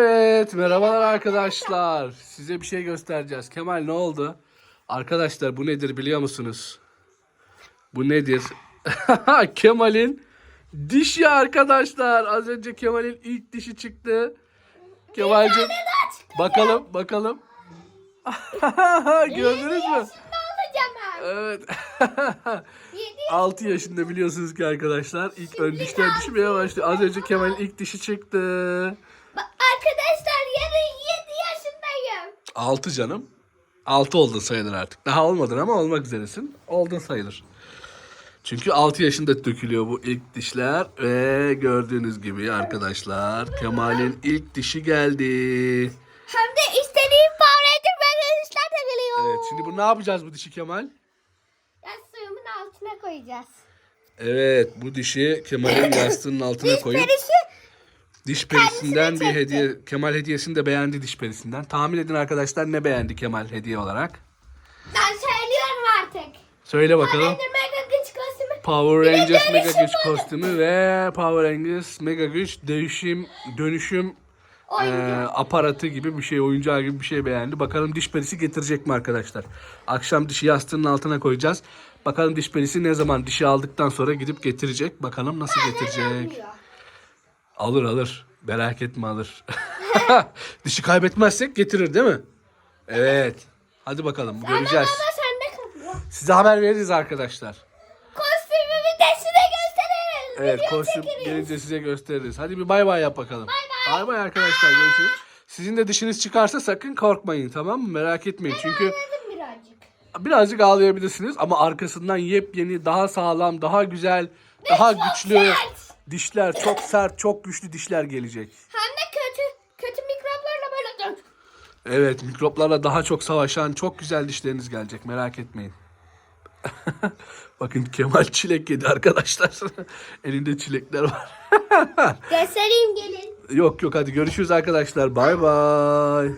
Evet merhabalar arkadaşlar. Size bir şey göstereceğiz. Kemal ne oldu? Arkadaşlar bu nedir biliyor musunuz? Bu nedir? Kemal'in dişi arkadaşlar. Az önce Kemal'in ilk dişi çıktı. Kemal'cim bakalım bakalım. Gördünüz mü? Evet. 7 6 yaşında biliyorsunuz ki arkadaşlar ilk ön dişler düşmeye başlıyor. Az önce Kemal'in ilk dişi çıktı. 6 canım. 6 oldun sayılır artık. Daha olmadın ama olmak üzeresin. Oldun sayılır. Çünkü 6 yaşında dökülüyor bu ilk dişler. Ve gördüğünüz gibi arkadaşlar Kemal'in ilk dişi geldi. Hem de istediğim Power Ranger işler de geliyor. Evet şimdi bu ne yapacağız bu dişi Kemal? Ya suyumun altına koyacağız. Evet bu dişi Kemal'in yastığının altına koyup diş perisinden bir çekti. hediye. Kemal hediyesini de beğendi diş perisinden. Tahmin edin arkadaşlar ne beğendi Kemal hediye olarak? ben söylüyorum artık. Söyle bakalım. Ender Mega güç kostümü. Power Rangers Mega Güç kostümü ve Power Rangers Mega Güç dönüşüm dönüşüm eee, aparatı gibi bir şey, oyuncağı gibi bir şey beğendi. Bakalım diş perisi getirecek mi arkadaşlar? Akşam dişi yastığının altına koyacağız. Bakalım diş perisi ne zaman dişi aldıktan sonra gidip getirecek. Bakalım nasıl getirecek. Alır alır. Merak etme alır. dişi kaybetmezsek getirir değil mi? Evet. Hadi bakalım göreceğiz. Ama sende kalıyor. Size haber veririz arkadaşlar. Kostümümü de size gösteririz. Evet Video kostüm çekeriz. gelince size gösteririz. Hadi bir bay bay yap bakalım. Bay bay arkadaşlar görüşürüz. Sizin de dişiniz çıkarsa sakın korkmayın tamam mı? Merak etmeyin. Çünkü Anladım birazcık. birazcık ağlayabilirsiniz ama arkasından yepyeni, daha sağlam, daha güzel, daha güçlü sert. Dişler, çok sert, çok güçlü dişler gelecek. Hem de kötü kötü mikroplarla böyle dön. Evet, mikroplarla daha çok savaşan çok güzel dişleriniz gelecek. Merak etmeyin. Bakın Kemal çilek yedi arkadaşlar. Elinde çilekler var. Göstereyim gelin. yok yok hadi görüşürüz arkadaşlar. Bay bay.